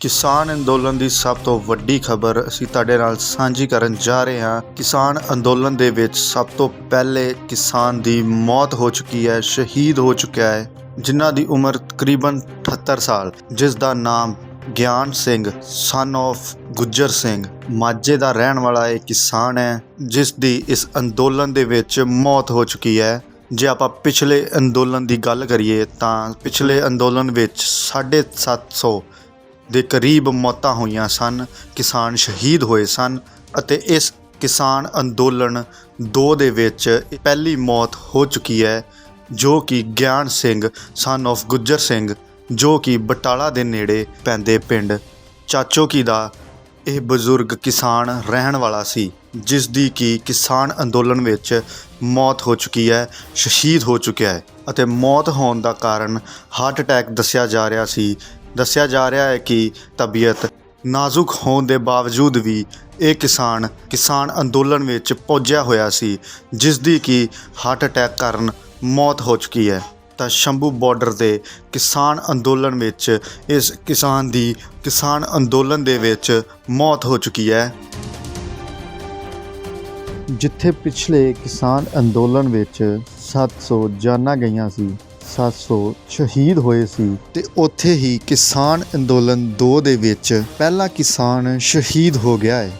ਕਿਸਾਨ ਅੰਦੋਲਨ ਦੀ ਸਭ ਤੋਂ ਵੱਡੀ ਖਬਰ ਅਸੀਂ ਤੁਹਾਡੇ ਨਾਲ ਸਾਂਝੀ ਕਰਨ ਜਾ ਰਹੇ ਹਾਂ। ਕਿਸਾਨ ਅੰਦੋਲਨ ਦੇ ਵਿੱਚ ਸਭ ਤੋਂ ਪਹਿਲੇ ਕਿਸਾਨ ਦੀ ਮੌਤ ਹੋ ਚੁੱਕੀ ਹੈ, ਸ਼ਹੀਦ ਹੋ ਚੁੱਕਿਆ ਹੈ, ਜਿਨ੍ਹਾਂ ਦੀ ਉਮਰ ਤਕਰੀਬਨ 78 ਸਾਲ, ਜਿਸ ਦਾ ਨਾਮ ਗਿਆਨ ਸਿੰਘ ਸਨ of ਗੁੱਜਰ ਸਿੰਘ ਮਾਝੇ ਦਾ ਰਹਿਣ ਵਾਲਾ ਇਹ ਕਿਸਾਨ ਹੈ, ਜਿਸ ਦੀ ਇਸ ਅੰਦੋਲਨ ਦੇ ਵਿੱਚ ਮੌਤ ਹੋ ਚੁੱਕੀ ਹੈ। ਜੇ ਆਪਾਂ ਪਿਛਲੇ ਅੰਦੋਲਨ ਦੀ ਗੱਲ ਕਰੀਏ ਤਾਂ ਪਿਛਲੇ ਅੰਦੋਲਨ ਵਿੱਚ 750 ਦੇ ਕਰੀਬ ਮੌਤਾਂ ਹੋਈਆਂ ਸਨ, ਕਿਸਾਨ ਸ਼ਹੀਦ ਹੋਏ ਸਨ ਅਤੇ ਇਸ ਕਿਸਾਨ ਅੰਦੋਲਨ 2 ਦੇ ਵਿੱਚ ਪਹਿਲੀ ਮੌਤ ਹੋ ਚੁੱਕੀ ਹੈ, ਜੋ ਕਿ ਗਿਆਨ ਸਿੰਘ ਸਨ of ਗੁੱਜਰ ਸਿੰਘ, ਜੋ ਕਿ ਬਟਾਲਾ ਦੇ ਨੇੜੇ ਪੈਂਦੇ ਪਿੰਡ ਚਾਚੋਕੀ ਦਾ ਇਹ ਬਜ਼ੁਰਗ ਕਿਸਾਨ ਰਹਿਣ ਵਾਲਾ ਸੀ, ਜਿਸ ਦੀ ਕਿ ਕਿਸਾਨ ਅੰਦੋਲਨ ਵਿੱਚ ਮੌਤ ਹੋ ਚੁੱਕੀ ਹੈ, ਸ਼ਹੀਦ ਹੋ ਚੁੱਕਿਆ ਹੈ ਅਤੇ ਮੌਤ ਹੋਣ ਦਾ ਕਾਰਨ ਹਾਰਟ ਅਟੈਕ ਦੱਸਿਆ ਜਾ ਰਿਹਾ ਸੀ ਦੱਸਿਆ ਜਾ ਰਿਹਾ ਹੈ ਕਿ ਤਬੀਅਤ ਨਾਜ਼ੁਕ ਹੋਣ ਦੇ ਬਾਵਜੂਦ ਵੀ ਇਹ ਕਿਸਾਨ ਕਿਸਾਨ ਅੰਦੋਲਨ ਵਿੱਚ ਪਹੁੰਚਿਆ ਹੋਇਆ ਸੀ ਜਿਸ ਦੀ ਕਿ ਹਾਰਟ ਅਟੈਕ ਕਾਰਨ ਮੌਤ ਹੋ ਚੁੱਕੀ ਹੈ। ਤਾਂ ਸ਼ੰਭੂ ਬਾਰਡਰ ਦੇ ਕਿਸਾਨ ਅੰਦੋਲਨ ਵਿੱਚ ਇਸ ਕਿਸਾਨ ਦੀ ਕਿਸਾਨ ਅੰਦੋਲਨ ਦੇ ਵਿੱਚ ਮੌਤ ਹੋ ਚੁੱਕੀ ਹੈ। ਜਿੱਥੇ ਪਿਛਲੇ ਕਿਸਾਨ ਅੰਦੋਲਨ ਵਿੱਚ 700 ਜਾਨਾਂ ਗਈਆਂ ਸੀ 700 ਸ਼ਹੀਦ ਹੋਏ ਸੀ। ਤੇ ਉੱਥੇ ਹੀ ਕਿਸਾਨ ਅੰਦੋਲਨ 2 ਦੇ ਵਿੱਚ ਪਹਿਲਾ ਕਿਸਾਨ ਸ਼ਹੀਦ ਹੋ ਗਿਆ ਹੈ।